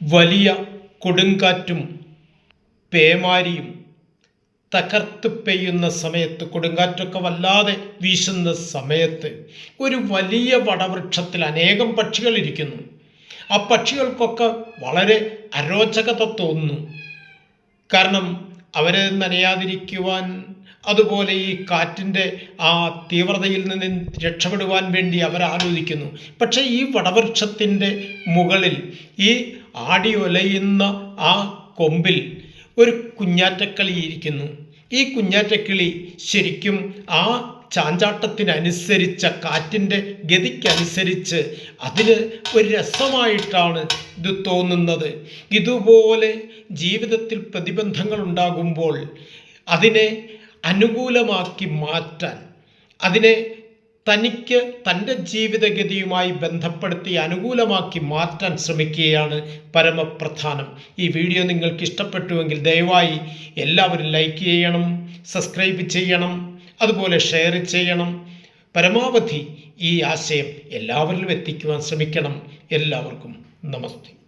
വലിയ കൊടുങ്കാറ്റും പേമാരിയും തകർത്ത് പെയ്യുന്ന സമയത്ത് കൊടുങ്കാറ്റൊക്കെ വല്ലാതെ വീശുന്ന സമയത്ത് ഒരു വലിയ വടവൃക്ഷത്തിൽ അനേകം പക്ഷികൾ ഇരിക്കുന്നു. ആ പക്ഷികൾക്കൊക്കെ വളരെ അരോചകത തോന്നുന്നു കാരണം അവരെ നനയാതിരിക്കുവാൻ അതുപോലെ ഈ കാറ്റിന്റെ ആ തീവ്രതയിൽ നിന്ന് രക്ഷപ്പെടുവാൻ വേണ്ടി അവർ ആലോചിക്കുന്നു. പക്ഷേ ഈ വടവൃക്ഷത്തിന്റെ മുകളിൽ ഈ ആടി ഒലയുന്ന ആ കൊമ്പിൽ ഒരു കുഞ്ഞാറ്റക്കിളി ഇരിക്കുന്നു. ഈ കുഞ്ഞാറ്റക്കിളി ശരിക്കും ആ ചാഞ്ചാട്ടത്തിനനുസരിച്ച കാറ്റിന്റെ ഗതിക്കനുസരിച്ച് അതിന് ഒരു രസമായിട്ടാണ് ഇത് തോന്നുന്നത്. ഇതുപോലെ ജീവിതത്തിൽ പ്രതിബന്ധങ്ങൾ ഉണ്ടാകുമ്പോൾ അതിനെ അനുകൂലമാക്കി മാറ്റാൻ അതിനെ തനിക്ക് തന്റെ ജീവിതഗതിയുമായി ബന്ധപ്പെടുത്തി അനുകൂലമാക്കി മാറ്റാൻ ശ്രമിക്കുകയാണ് പരമപ്രധാനം. ഈ വീഡിയോ നിങ്ങൾക്ക് ഇഷ്ടപ്പെട്ടുവെങ്കിൽ ദയവായി എല്ലാവരും ലൈക്ക് ചെയ്യണം സബ്സ്ക്രൈബ് ചെയ്യണം അതുപോലെ ഷെയർ ചെയ്യണം. പരമാവധി ഈ ആശയം എല്ലാവരിലും എത്തിക്കുവാൻ ശ്രമിക്കണം. എല്ലാവർക്കും നമസ്തേ.